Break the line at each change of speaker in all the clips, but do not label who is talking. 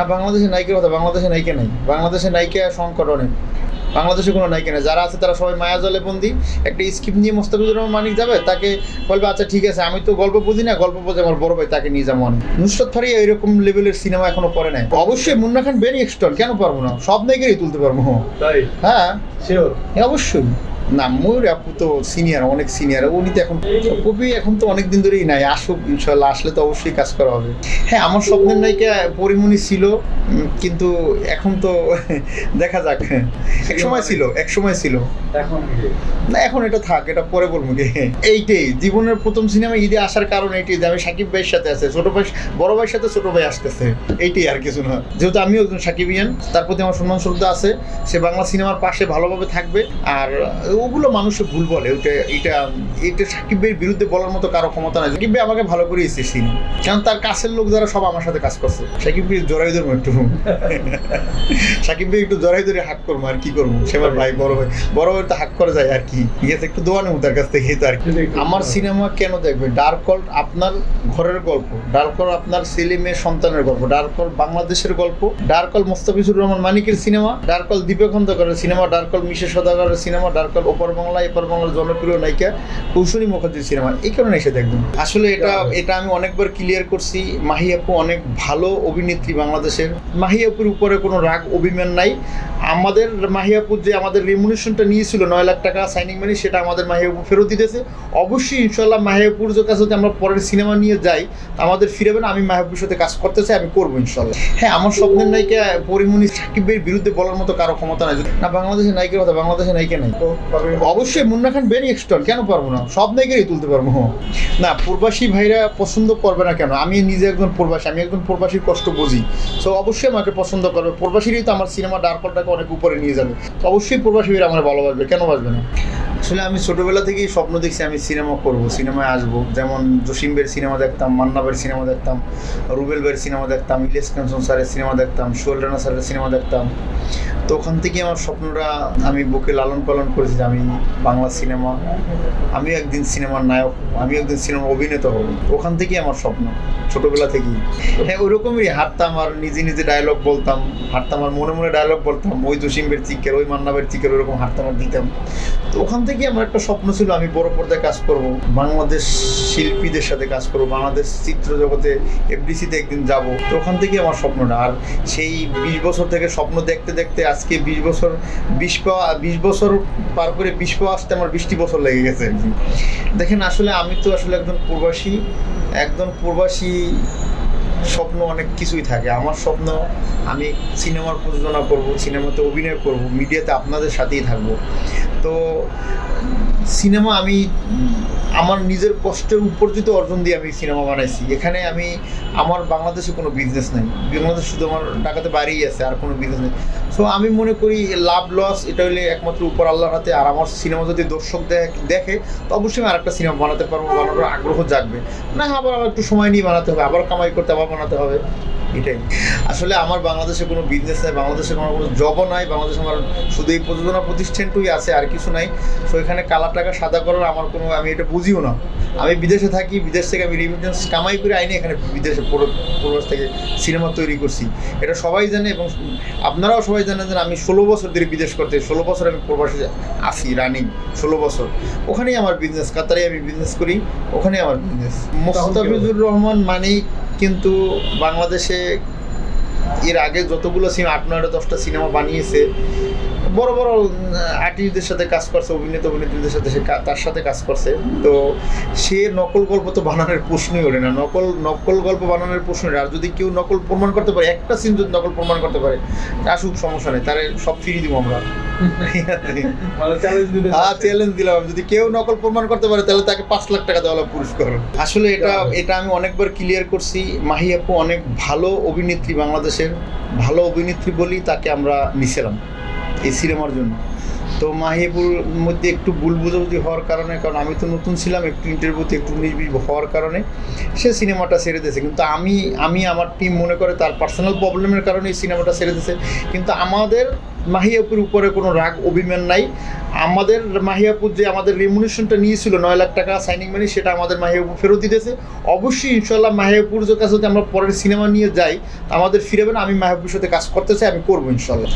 না বাংলাদেশের নায়িকার কথা বাংলাদেশের নায়িকা নেই। বাংলাদেশের নায়িকা সংকট অনেক বাংলাদেশে কোনো নায়িকা নেই। যারা আছে তারা সবাই মায়া জলে বন্দি। একটা স্কিপ নিয়ে মোস্তাফিজুর রহমান মানিক যাবে তাকে বলবে আচ্ছা ঠিক আছে আমি তো গল্প বুঝি না গল্প বোঝে আমার বড় ভাই তাকে নিয়ে যাব আমি নুসরত ফারিয়া এরকম লেভেলের সিনেমা এখনও পড়ে নাই। অবশ্যই মুন্না খান বেরি এক্সটন কেন পারব না? সব নায়িকারই তুলতে পারব। হ্যাঁ। হ্যাঁ, অবশ্যই। না ময়ূর আপু তো সিনিয়র অনেক সিনিয়র উনি তো এখন কবি এখন তো অনেক দিন ধরেই নাই আসুক ইনশাল্লাহ আসলে তো অবশ্যই কাজ করা হবে। হ্যাঁ আমার স্বপ্নের নায়িকা পরিমণি ছিল কিন্তু এখন তো দেখা যাক। এক সময় ছিল এক সময় ছিল। না এখন এটা থাক এটা পরে বলব। কি এইটাই জীবনের প্রথম সিনেমা ঈদে আসার কারণ এইটাই যে আমি সাকিব ভাইয়ের সাথে আছে ছোট ভাই বড় ভাইয়ের সাথে ছোট ভাই আসতেছে। এইটাই আর কিছু না। যেহেতু আমিও একজন সাকিবিয়ান তার প্রতি আমার সম্মান শ্রদ্ধা আছে সে বাংলা সিনেমার পাশে ভালোভাবে থাকবে আর ওগুলো মানুষে ভুল বলে। ওইটা এটা এটা সাকিব ভাইয়ের বিরুদ্ধে বলার মতো কারও ক্ষমতা নাই। সাকিব ভাই আমাকে ভালো করে এসেছে কারণ তার কাছের লোক যারা সব আমার সাথে কাজ করছে। সাকিব ভাই জড়াই ধরবো একটু। সাকিব ভাই একটু জড়াই ধরে হাক করব আর কি করব? সে আমার ভাই বড় ভাই। বড় ভাই তো হাক করে যায় আর কি? ঠিক আছে একটু দোয়া নেব তার কাছ থেকে তো আর কি। আমার সিনেমা কেন দেখবে? ডার্ক হল আপনার ঘরের গল্প। ডার্ক হল আপনার ছেলে মেয়ে সন্তানের গল্প। ডার্ক হল বাংলাদেশের গল্প। ডার্ক হল মোস্তাফিজুর রহমান মানিকের সিনেমা। ডার্ক হল দীপক খন্দকারের সিনেমা। ডার্ক হল মিশে সদাগরের সিনেমা। ডার্ক হল ওপর বাংলা এপার বাংলার জনপ্রিয় নায়িকা কৌশলী মুখার্জির সিনেমা। এই কারণে এসে দেখবেন। আসলে এটা এটা আমি অনেকবার ক্লিয়ার করছি মাহি আপু অনেক ভালো অভিনেত্রী বাংলাদেশের। মাহি আপুর উপরে কোনো রাগ অভিমান নাই। আমাদের মাহিয়াপুর যে আমাদের রেমুনেশনটা নিয়েছিল নয় লাখ টাকা সাইনিং মানি সেটা আমাদের মাহিয়াপুর ফেরত দিতেছে। অবশ্যই ইনশাল্লাহ মাহিয়াপুর কাছে যদি আমরা পরের সিনেমা নিয়ে যাই তা আমাদের ফিরাবেন আমি মাহিয়াপুর সাথে কাজ করতে চাই আমি করব ইনশাল্লাহ হ্যাঁ আমার স্বপ্নের নায়িকা পরিমণি সাকিবের বিরুদ্ধে বলার মতো কারও ক্ষমতা নাই। না বাংলাদেশের নায়িকার কথা বাংলাদেশের নায়িকা নাই। অবশ্যই মুন্না খান বেরি এক্সটন কেন পারব না? সব নায়িকারই তুলতে পারব। না, প্রবাসী ভাইরা পছন্দ করবে না কেন? আমি নিজে একজন প্রবাসী, আমি একজন প্রবাসীর কষ্ট বুঝি। সো অবশ্যই আমাকে পছন্দ করবে। প্রবাসীরই তো আমার সিনেমা ডার্কলটাকে অনেক উপরে নিয়ে যাবে। তো অবশ্যই প্রবাসী ভাইরা আমার ভালোবাসবে, কেন বাসবে না? আসলে আমি ছোটবেলা থেকেই স্বপ্ন দেখছি আমি সিনেমা করব সিনেমায় আসব। যেমন জসিম বের সিনেমা দেখতাম, মান্না বের সিনেমা দেখতাম, রুবেল বের সিনেমা দেখতাম, ইলিয়াস কাঞ্চন স্যারের সিনেমা দেখতাম, সোহেল রানা স্যারের সিনেমা দেখতাম। তো ওখান থেকে আমার স্বপ্নটা আমি বুকে লালন পালন করেছি যে আমি বাংলা সিনেমা আমি একদিন সিনেমার নায়ক আমি একদিন সিনেমার অভিনেতা হব। ওখান থেকেই আমার স্বপ্ন, ছোটবেলা থেকেই। হ্যাঁ ওইরকমই হাঁটতাম আর নিজে নিজে ডায়লগ বলতাম, হাঁটতাম আর মনে মনে ডায়লগ বলতাম, ওই জসিমের চিকের, ওই মান্নাবের চিকের ওইরকম হাঁটতাম আর দিতাম। তো ওখান থেকে আমার একটা স্বপ্ন ছিল, আমি বড় পর্দায় কাজ করব, বাংলাদেশ শিল্পীদের সাথে কাজ করব, বাংলাদেশ চিত্র জগতে এফডিসিতে একদিন যাব। তো ওখান থেকে আমার স্বপ্নটা। আর সেই বিশ বছর থেকে স্বপ্ন দেখতে দেখতে আজকে বিশ বছর, বিশ পাওয়া বিশ বছর পার করে বিশ পাওয়া আসতে আমার বিশটি বছর লেগে গেছে। দেখেন, আসলে আমি তো আসলে একজন প্রবাসী একজন প্রবাসী স্বপ্ন অনেক কিছুই থাকে আমার স্বপ্ন, আমি সিনেমার প্রযোজনা করব, সিনেমাতে অভিনয় করব, মিডিয়াতে আপনাদের সাথেই থাকব তো সিনেমা আমি, আমার নিজের কষ্টের উপর উপার্জিত অর্জন দিয়ে আমি সিনেমা বানাইছি। এখানে আমি, আমার বাংলাদেশে কোনো বিজনেস নেই। বাংলাদেশ শুধু আমার ঢাকাতে বাড়িই আছে, আর কোনো বিজনেস নেই। সো আমি মনে করি লাভ লস এটা হলে একমাত্র উপর আল্লাহর হাতে। আর আমার সিনেমা যদি দর্শক দেখ- দেখে, তো অবশ্যই আমি আরেকটা সিনেমা বানাতে পারব, বানানোর আগ্রহ জাগবে। না আবার আবার একটু সময় নিয়ে বানাতে হবে, আবার কামাই করতে, আবার বানাতে হবে। এটাই। আসলে আমার বাংলাদেশে কোনো বিজনেস নাই বাংলাদেশে কোনো কোনো জবও নাই বাংলাদেশে আমার শুধু এই প্রযোজনা প্রতিষ্ঠানটুই আছে আর কিছু নাই। সো এখানে কালার টাকা সাদা করার আমার কোনো আমি এটা বুঝিও না। আমি বিদেশে থাকি বিদেশ থেকে আমি রিমিটেন্স কামাই করে আইনি এখানে বিদেশে পুরো- প্রবাস থেকে সিনেমা তৈরি করছি। এটা সবাই জানে এবং আপনারাও সবাই জানেন যে আমি ষোলো বছর ধরে বিদেশ করতে ষোলো বছর আমি প্রবাসে আসি রানিং ষোলো বছর। ওখানেই আমার বিজনেস কাতারে আমি বিজনেস করি ওখানেই আমার বিজনেস মোস্তাফিজুর রহমান মানেই কিন্তু বাংলাদেশে এর আগে যতগুলো সিনেমা আট, নয়টা, দশটা সিনেমা বানিয়েছে, বড় বড় আর্টিস্টদের সাথে কাজ করছে, অভিনেতা, অভিনেত্রীদের সাথে সে তার সাথে কাজ করছে। তো সে নকল গল্প তো বানানোর প্রশ্নই ওঠে না। নকল নকল গল্প বানানোর প্রশ্ন আর যদি কেউ নকল প্রমাণ করতে পারে, একটা সিন যদি নকল প্রমাণ করতে পারে, আসুক, সমস্যা নেই। তারে সব ফিরিয়ে দিব আমরা।
চ্যালেঞ্জ
হ্যাঁ চ্যালেঞ্জ দিলাম। যদি কেউ নকল প্রমাণ করতে পারে তাহলে তাকে পাঁচ লাখ টাকা দেওয়া পুরস্কার আসলে এটা এটা আমি অনেকবার ক্লিয়ার করছি। মাহি আপু অনেক ভালো অভিনেত্রী বাংলাদেশের। ভালো অভিনেত্রী বলেই তাকে আমরা নিছিলাম এই সিনেমার জন্য। তো মাহিপুর মধ্যে একটু ভুল বুঝাবুঝি হওয়ার কারণে কারণ আমি তো নতুন ছিলাম একটু ইন্টারভিউতে একটু নির্বিষ হওয়ার কারণে সে সিনেমাটা সেরে দিয়েছে। কিন্তু আমি আমি আমার টিম মনে করে তার পার্সোনাল প্রবলেমের কারণে এই সিনেমাটা সেরে দিয়েছে। কিন্তু আমাদের মাহিয়াপুর উপরে কোনো রাগ অভিমান নাই। আমাদের মাহিয়াপুর যে আমাদের রেমুনেশনটা নিয়েছিল নয় লাখ টাকা সাইনিং মানি সেটা আমাদের মাহিয়াপুর ফেরত দিতেছে। অবশ্যই ইনশাল্লাহ মাহিয়াপুর যে কাছে যদি আমরা পরের সিনেমা নিয়ে যাই আমাদের ফিরাবে না আমি মাহিয়াপুর সাথে কাজ করতে চাই আমি করব ইনশাল্লাহ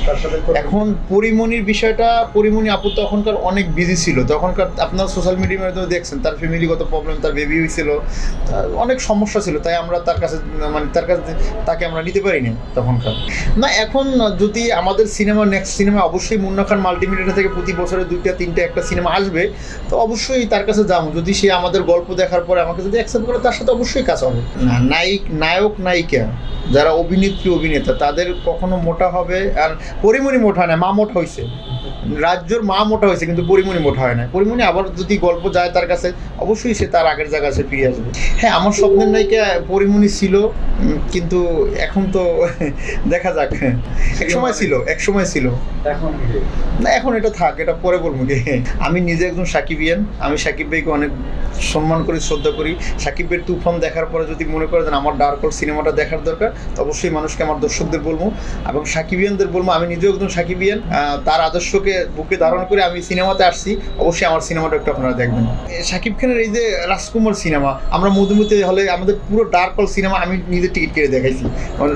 এখন পরিমণির বিষয়টা পরিমণি আপু তখনকার অনেক বিজি ছিল। তখনকার আপনার সোশ্যাল মিডিয়ার মাধ্যমে দেখছেন তার ফ্যামিলিগত প্রবলেম তার বেবি হয়েছিল অনেক সমস্যা ছিল তাই আমরা তার কাছে মানে তার কাছে তাকে আমরা নিতে পারিনি তখনকার। না এখন যদি আমাদের সিনেমা নেক্সট সিনেমা অবশ্যই মুন্না খান মাল্টিমিডিয়া থেকে প্রতি বছরে দুইটা, তিনটা, একটা সিনেমা আসবে, তো অবশ্যই তার কাছে যাব। যদি সে আমাদের গল্প দেখার পরে আমাকে যদি অ্যাকসেপ্ট করে, তার সাথে অবশ্যই কাজ হবে। না, নায়িক, নায়ক, নায়িকা। যারা অভিনেত্রী অভিনেতা তাদের কখনো মোটা হবে আর পরিমণি মোটা হয় না মা মোটা হয়েছে রাজ্যর মা মোটা হয়েছে কিন্তু পরিমণি মোটা হয় না। পরিমণি আবার যদি গল্প যায় তার কাছে অবশ্যই সে তার আগের জায়গায় সে ফিরে আসবে। হ্যাঁ আমার স্বপ্নের নায়িকা পরিমণি ছিল কিন্তু এখন তো দেখা যাক। এক সময় ছিল এক সময় ছিল।
এখন
না এখন এটা থাক এটা পরে বলব কি। আমি নিজে একজন সাকিবিয়ান আমি সাকিব ভাইকে অনেক সম্মান করি শ্রদ্ধা করি। সাকিব ভাইয়ের তুফান দেখার পরে যদি মনে করেন আমার ডার্ক সিনেমাটা দেখার দরকার তো অবশ্যই মানুষকে আমার দর্শকদের বলব এবং সাকিবিয়ানদের বলব। আমি নিজেও একজন সাকিবিয়ান তার আদর্শকে বুকে ধারণ করে আমি সিনেমাতে আসছি। অবশ্যই আমার সিনেমাটা একটু আপনারা দেখবেন। সাকিব খানের এই যে রাজকুমার সিনেমা আমরা মধুমতি হলে আমাদের পুরো ডার্ক হল সিনেমা আমি নিজে টিকিট কেটে দেখাইছি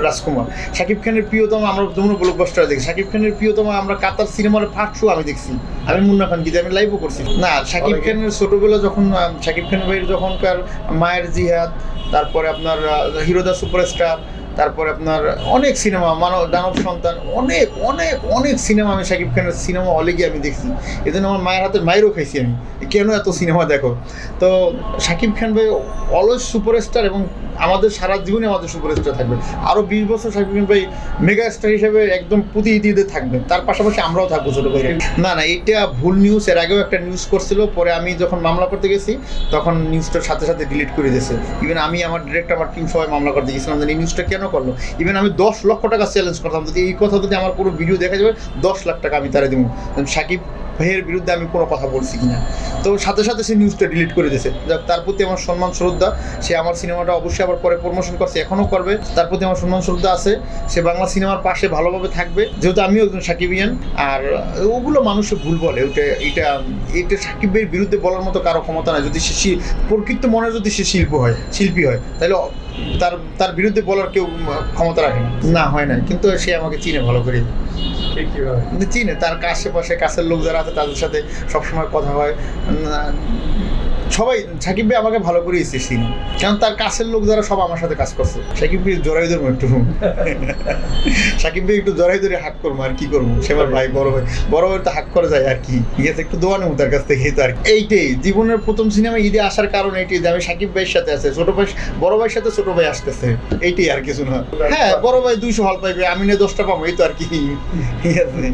রাজকুমার। সাকিব খানের প্রিয়তম আমরা যমুনা ব্লকবাস্টার দেখি সাকিব খানের প্রিয়তম আমরা কাতার সিনেমার ফার্স্ট শো আমি দেখছি। আমি মুন্না খান গীতা আমি লাইভও করছি। না সাকিব খানের ছোটবেলা যখন সাকিব খান ভাইয়ের যখনকার মায়ের জিহাদ তারপরে আপনার হিরোদা সুপারস্টার তারপরে আপনার অনেক সিনেমা, মানব, দানব সন্তান, অনেক অনেক অনেক সিনেমা আমি সাকিব খানের সিনেমা হলে গিয়ে আমি দেখছি। এই জন্য আমার মায়ের হাতে মায়েরও খাইছি আমি। কেন এত সিনেমা দেখো? তো সাকিব খান ভাই অলওয়েজ সুপারস্টার এবং আমাদের সারা জীবনে আমাদের সুপারস্টার থাকবে। আরও বিশ বছর সাকিব খান ভাই মেগা স্টার হিসেবে একদম প্রতি ঈদে থাকবেন তার পাশাপাশি আমরাও থাকব ছোটো ভাই না না এটা ভুল নিউজ এর আগেও একটা নিউজ করছিল, পরে আমি যখন মামলা করতে গেছি, তখন নিউজটার সাথে সাথে ডিলিট করে দিয়েছে। ইভেন আমি আমার ডিরেক্ট আমার টিম সবাই মামলা করতে গেছিলাম। যে এই নিউজটা কেন করল। ইভেন আমি দশ লক্ষ টাকা চ্যালেঞ্জ করতাম। যদি এই কথা যদি আমার কোনো ভিডিও দেখা যাবে, দশ লাখ টাকা আমি তারা দেবো সাকিব ভাইয়ের বিরুদ্ধে আমি কোনো কথা বলছি কিনা। তো সাথে সাথে সে নিউজটা ডিলিট করে দিয়েছে। তার প্রতি আমার সম্মান শ্রদ্ধা। সে আমার সিনেমাটা অবশ্যই আবার পরে প্রমোশন করছে, এখনও করবে। তার প্রতি আমার সম্মান শ্রদ্ধা আছে। সে বাংলা সিনেমার পাশে ভালোভাবে থাকবে। যেহেতু আমিও একজন সাকিবিয়ান, আর ওগুলো মানুষে ভুল বলে। ওটা এটা এটা সাকিবের বিরুদ্ধে বলার মতো কারও ক্ষমতা নাই। যদি সে প্রকৃত মনে যদি সে শিল্প হয়, শিল্পী হয়, তাহলে তার তার বিরুদ্ধে বলার কেউ ক্ষমতা রাখে না। না হয় না কিন্তু সে আমাকে চিনে ভালো করে। চিনে তার আশেপাশে কাছের লোক যারা আছে তাদের সাথে সবসময় কথা হয়। সবাই, সাকিব ভাই আমাকে ভালো করে এসে চিনি কারণ তার কাছের লোক যারা সব আমার সাথে কাজ করছে। সাকিব ভাই জড়াই ধরবো একটু। সাকিব ভাই একটু জড়াই ধরে হাক করব, আর কি করব? সে আমার ভাই, বড় ভাই। বড় ভাই তো হাক করে যায়, আর কি। ঠিক আছে, একটু দোয়া নেব তার কাছ থেকে তো আর এইটাই, জীবনের প্রথম সিনেমা ঈদে আসার কারণ এইটাই যে আমি সাকিব ভাইয়ের সাথে আছে। ছোট ভাই, বড় ভাইয়ের সাথে ছোট ভাই আসতেছে। এইটাই আর কিছু না। হ্যাঁ বড় ভাই দুইশো হল পাইবে, আমি না দশটা পাবো, এই তো আর কি। ঠিক আছে।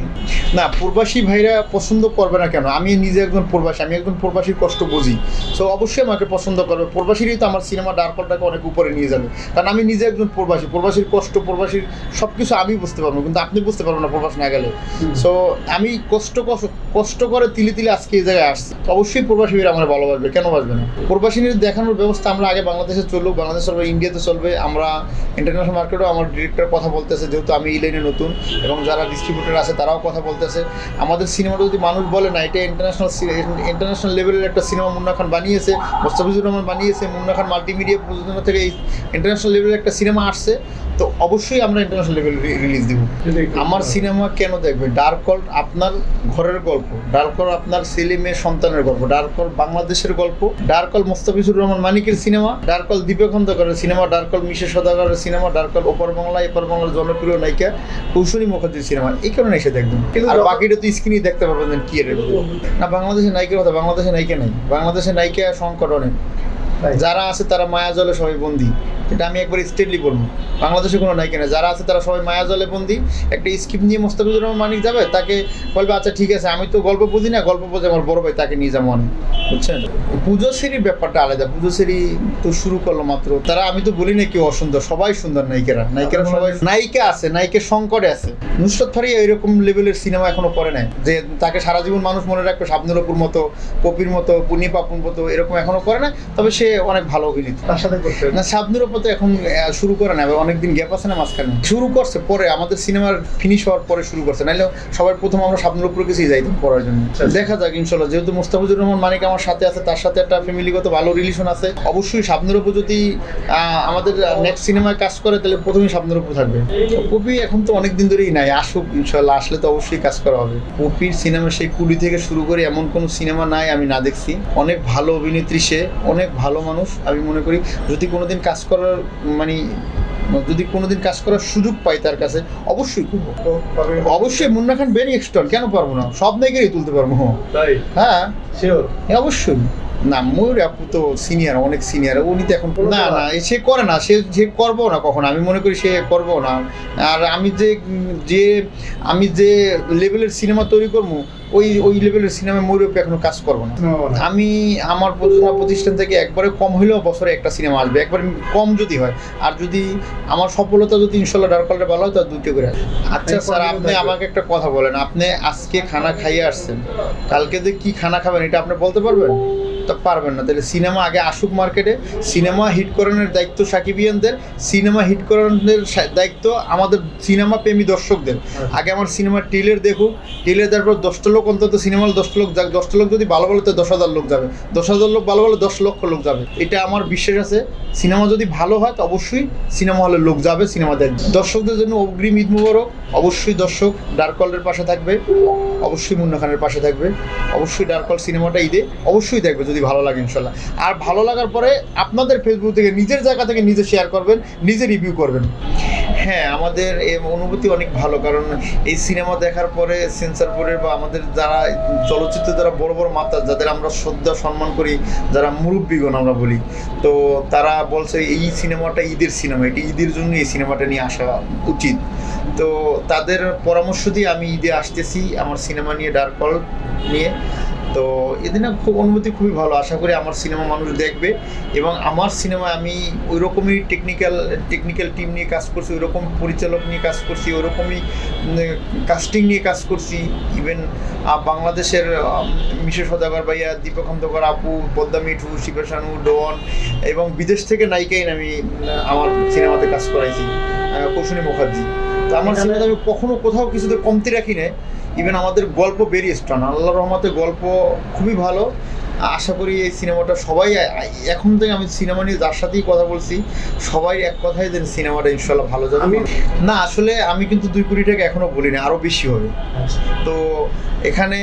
না, প্রবাসী ভাইরা পছন্দ করবে না কেন? আমি নিজে একজন প্রবাসী, আমি একজন প্রবাসীর কষ্ট বুঝি। সো অবশ্যই আমাকে পছন্দ করবে প্রবাসীরই তো আমার সিনেমা ডার্কলটাকে অনেক উপরে নিয়ে যাবে। কারণ আমি নিজে একজন প্রবাসী। প্রবাসীর কষ্ট প্রবাসীর সব কিছু আমি বুঝতে পারব। কিন্তু আপনি বুঝতে পারবেন না প্রবাস না গেলে। সো আমি কষ্ট কষ্ট করে তিলে তিলে আজকে এই জায়গায় আসছি। তো অবশ্যই প্রবাসী ভাইরা আমার ভালোবাসবে। কেন বাসবে না? প্রবাসীদের দেখানোর ব্যবস্থা আমরা আগে বাংলাদেশে চলুক। বাংলাদেশ চলবে ইন্ডিয়াতে চলবে। আমরা ইন্টারন্যাশনাল মার্কেটেও আমার ডিরেক্টর কথা বলতেছে। যেহেতু আমি এই লাইনে নতুন এবং যারা ডিস্ট্রিবিউটার আছে তারাও কথা বলতেছে। আমাদের সিনেমাটা যদি মানুষ বলে না এটা ইন্টারন্যাশনাল ইন্টারন্যাশনাল লেভেলের একটা সিনেমা মুন্না খান বানিয়েছে মোস্তাফিজুর রহমান বানিয়েছে মুন্না খান মাল্টিমিডিয়া প্রযোজনা থেকে এই ইন্টারন্যাশনাল লেভেলের একটা সিনেমা আসছে তো অবশ্যই আমরা ইন্টারন্যাশনাল লেভেল রিলিজ দেবো। আমার সিনেমা কেন দেখবে? ডার্ক হল আপনার ঘরের গল্প ডার্ক হল আপনার ছেলে মেয়ে সন্তানের গল্প ডার্ক হল বাংলাদেশের গল্প ডার্ক হল মোস্তাফিজুর রহমান মানিকের সিনেমা ডার্ক হল দীপক খন্দকারের সিনেমা ডার্ক হল মিশে সদাগরের সিনেমা ডার্ক হল ওপর বাংলা এপার বাংলার জনপ্রিয় নায়িকা কৌশলী মুখার্জির সিনেমা এই কারণে এসে দেখবেন।
কিন্তু
আর বাকিটা তো স্ক্রিনেই দেখতে পারবেন কি এর। না বাংলাদেশের নায়িকার কথা বাংলাদেশের নায়িকা নাই। বাংলাদেশের নায়িকা
সংকটনে
যারা আছে তারা মায়া জলে সবাই বন্দি। এটা আমি একবার স্টেটলি বলব। বাংলাদেশে কোনো নাইকে না যারা আছে তারা সবাই মায়া জলে বন্দি। একটা স্কিপ নিয়ে মোস্তাফিজুর রহমান মানিক যাবে তাকে বলবে আচ্ছা ঠিক আছে আমি তো গল্প বুঝি না গল্প বুঝে আমার বড় ভাই তাকে নিয়ে যাব অনেক বুঝছেন? পুজো সেরির ব্যাপারটা আলাদা পুজো সেরি তো শুরু করল মাত্র। তারা আমি তো বলি না কেউ অসুন্দর সবাই সুন্দর নায়িকারা। নায়িকারা সবাই নায়িকা আছে নায়িকের সংকটে আছে। নুসরত ফারিয়া এরকম লেভেলের সিনেমা এখনও করে নাই। যে তাকে সারা জীবন মানুষ মনে রাখবে শাবনুর অপুর মতো কপির মতো পুনি পাপুর মতো এরকম এখনও করে না তবে সে অনেক ভালো অভিনেত্রী
তার সাথে করতে
না শাবনুর অপু তো এখন শুরু করে না অনেকদিন গ্যাপ আছে না মাঝখানে। শুরু করছে পরে আমাদের সিনেমার ফিনিশ হওয়ার পরে শুরু করছে। নাহলে সবার প্রথম আমরা স্বপ্নের উপরে গেছি যাইতাম পড়ার জন্য। দেখা যাক ইনশাল্লাহ। যেহেতু মুস্তাফিজুর রহমান মানিক আমার সাথে আছে, তার সাথে একটা ফ্যামিলিগত ভালো রিলেশন আছে। অবশ্যই স্বপ্নের উপর যদি আমাদের নেক্সট সিনেমায় কাজ করে, তাহলে প্রথমেই স্বপ্নের উপর থাকবে। পপি এখন তো অনেক দিন ধরেই নাই, আসুক, ইনশাল্লাহ, আসলে তো অবশ্যই কাজ করা হবে। পপির সিনেমা সেই কুলি থেকে শুরু করে এমন কোনো সিনেমা নাই, আমি না দেখছি। অনেক ভালো অভিনেত্রী সে, অনেক ভালো মানুষ, আমি মনে করি। যদি কোনোদিন কাজ করার মানে যদি কোনোদিন কাজ করার সুযোগ পাই তার কাছে অবশ্যই করব। অবশ্যই মুন্না খান ভেরি এক্সট্রন কেন পারব না? সব নায়িকারই তুলতে পারব। হ্যাঁ। হ্যাঁ, অবশ্যই। না ময়ূর আপু তো সিনিয়র অনেক সিনিয়র উনি তো এখন না না সে করে না সে যে করব না কখনো আমি মনে করি সে করব না। আর আমি যে যে আমি যে লেভেলের সিনেমা তৈরি করব ওই ওই লেভেলের সিনেমা ময়ূর আপু এখনও কাজ করব না। আমি আমার প্রযোজনা প্রতিষ্ঠান থেকে একবারে কম হলেও বছরে একটা সিনেমা আসবে। একবার কম যদি হয়। আর যদি আমার সফলতা যদি ইনশাল্লাহ ডার কালারে ভালো হয় তাহলে দুটো করে। আচ্ছা স্যার আপনি আমাকে একটা কথা বলেন। আপনি আজকে খানা খাইয়ে আসছেন। কালকে যে কি খানা খাবেন এটা আপনি বলতে পারবেন? পারবেন না। তাহলে সিনেমা আগে আসুক মার্কেটে সিনেমা হিট করানোর দায়িত্ব সাকিবিয়ানদের সিনেমা হিট করানোর দায়িত্ব আমাদের সিনেমা প্রেমী দর্শকদের। আগে আমার সিনেমা টিলের দেখুক টিলের তারপর দশটা লোক অন্তত সিনেমার দশটা লোক যাক দশটা লোক যদি ভালো বলে তো দশ হাজার লোক যাবে। দশ হাজার লোক ভালো বলে দশ লক্ষ লোক যাবে। এটা আমার বিশ্বাস আছে। সিনেমা যদি ভালো হয় তো অবশ্যই সিনেমা হলে লোক যাবে সিনেমা দেখবে দর্শকদের জন্য অগ্রিম ঈদ মুবারক। অবশ্যই দর্শক ডার্ক কলের পাশে থাকবে অবশ্যই মুন্না খানের পাশে থাকবে অবশ্যই ডার্ক কল সিনেমাটা ঈদে অবশ্যই দেখবে। যদি ভালো লাগে ইনশাল্লাহ। আর ভালো লাগার পরে আপনাদের ফেসবুক থেকে নিজের জায়গা থেকে নিজে শেয়ার করবেন, নিজে রিভিউ করবেন। হ্যাঁ আমাদের এই অনুভূতি অনেক ভালো, কারণ এই সিনেমা দেখার পরে সেন্সার বোর্ডের বা আমাদের যারা চলচ্চিত্র যারা বড় বড় মাত্রা, যাদের আমরা শ্রদ্ধা, সম্মান করি, যারা মুরব্বীগণ আমরা বলি, তো তারা বলছে এই সিনেমাটা ঈদের সিনেমা এটি ঈদের জন্য এই সিনেমাটা নিয়ে আসা উচিত। তো তাদের পরামর্শ দিয়ে আমি ঈদে আসতেছি, আমার সিনেমা নিয়ে ডার্ক কল নিয়ে। তো এদিনে খুব অনুভূতি খুবই ভালো। আশা করি আমার সিনেমা মানুষ দেখবে এবং আমার সিনেমা আমি ওই রকমই টেকনিক্যাল টেকনিক্যাল টিম নিয়ে কাজ করছি ওই রকম পরিচালক নিয়ে কাজ করছি ওই রকমই কাস্টিং নিয়ে কাজ করছি। ইভেন বাংলাদেশের মিশে সদাগর ভাইয়া, দীপক খন্দকর আপু, পদ্মা মিঠু শিবেশানু ডন এবং বিদেশ থেকে নায়িকাইন আমি আমার সিনেমাতে কাজ করাইছি কৌশনী মুখার্জি। আমার সিনেমাতে আমি কখনো কোথাও কিছুতে কমতি রাখি না ইভেন আমাদের গল্প ভেরি স্ট্রং আল্লাহ রহমতে গল্প খুবই ভালো। আশা করি এই সিনেমাটা সবাই এখন থেকে আমি সিনেমা নিয়ে যার সাথেই কথা বলছি সবাই এক কথাই দেন সিনেমাটা ইনশাল্লাহ ভালো যাবে।
আমি-
না আসলে আমি কিন্তু দুই কোটি টাকা এখনও বলি না আরও বেশি হবে। তো এখানে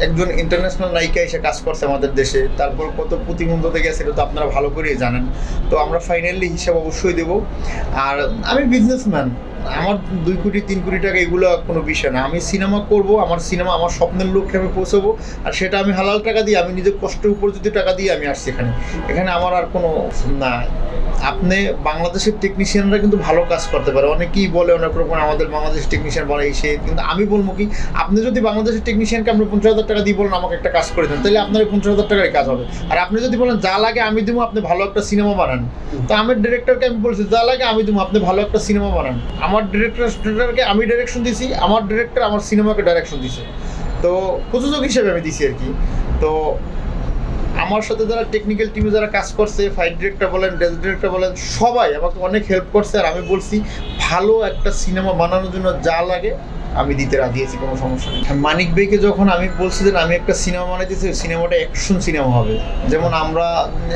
একজন ইন্টারন্যাশনাল নায়িকা এসে কাজ করছে আমাদের দেশে। তারপর কত প্রতিবন্ধতে গেছে এটা তো আপনারা ভালো করেই জানেন। তো আমরা ফাইনালি হিসাব অবশ্যই দেব। আর আমি বিজনেসম্যান আমার দুই কোটি, তিন কোটি টাকা এগুলো কোনো বিষয় না। আমি সিনেমা করব, আমার সিনেমা আমার স্বপ্নের লক্ষ্যে আমি পৌঁছবো, আর সেটা আমি হালাল টাকা দিয়ে, আমি নিজের কষ্টের উপর যদি টাকা দিয়ে আমি আসছি এখানে এখানে আমার আর কোনো না। আপনি বাংলাদেশের টেকনিশিয়ানরা কিন্তু ভালো কাজ করতে পারে। অনেকেই বলে, অনেক রকম আমাদের বাংলাদেশ টেকনিশিয়ান বলে, এই সে, কিন্তু আমি বলব কি, আপনি যদি বাংলাদেশের টেকনিশিয়ানকে আপনি পঞ্চাশ হাজার টাকা দিয়ে বলেন, আমাকে একটা কাজ করে দেন, তাহলে আপনার পঞ্চাশ হাজার টাকার কাজ হবে। আর আপনি যদি বলেন, যা লাগে আমি দেবো, আপনি ভালো একটা সিনেমা বানান। তো আমার ডিরেক্টরকে আমি বলছি, যা লাগে আমি দেবো, আপনি ভালো একটা সিনেমা বানান। আমার ডিরেক্টর ডিরেক্টরকে আমি ডিরেকশন দিছি, আমার ডিরেক্টর আমার সিনেমাকে ডাইরেকশন দিছে। তো প্রযোজক হিসেবে আমি দিছি আর কি। তো আমার সাথে যারা টেকনিক্যাল টিমে যারা কাজ করছে ফাইট ডিরেক্টর বলেন ড্যান্স ডিরেক্টর বলেন, সবাই আমাকে অনেক হেল্প করছে আর আমি বলছি, ভালো একটা সিনেমা বানানোর জন্য যা লাগে আমি দিতে রাজি আছি, কোনো সমস্যা নেই। মানিক ভাইকে যখন আমি বলছি যে, আমি একটা সিনেমা বানাইতেছি, সিনেমাটা অ্যাকশন সিনেমা হবে। যেমন আমরা,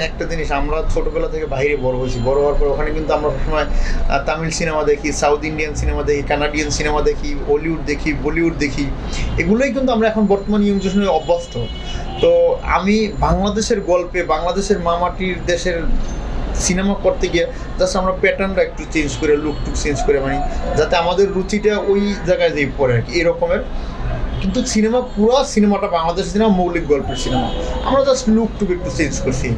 একটা জিনিস, আমরা ছোটবেলা থেকে বাইরে বড় হয়েছি। বড় হওয়ার পর ওখানে কিন্তু আমরা সবসময় তামিল সিনেমা দেখি সাউথ ইন্ডিয়ান সিনেমা দেখি কানাডিয়ান সিনেমা দেখি হলিউড দেখি বলিউড দেখি। এগুলোই কিন্তু আমরা এখন বর্তমান ইয়ং জেনারেশনে অভ্যস্ত। তো আমি বাংলাদেশের গল্পে, বাংলাদেশের মামাটির দেশের সিনেমা করতে গিয়ে জাস্ট আমরা প্যাটার্নটা একটু চেঞ্জ করে লুক টুক চেঞ্জ করে মানে যাতে আমাদের রুচিটা ওই জায়গায় যেয়ে পড়ে আর কি, এরকমের। কিন্তু সিনেমা পুরো সিনেমাটা বাংলাদেশ সিনেমা মৌলিক গল্পের সিনেমা আমরা জাস্ট লুক টুক একটু চেঞ্জ করছি।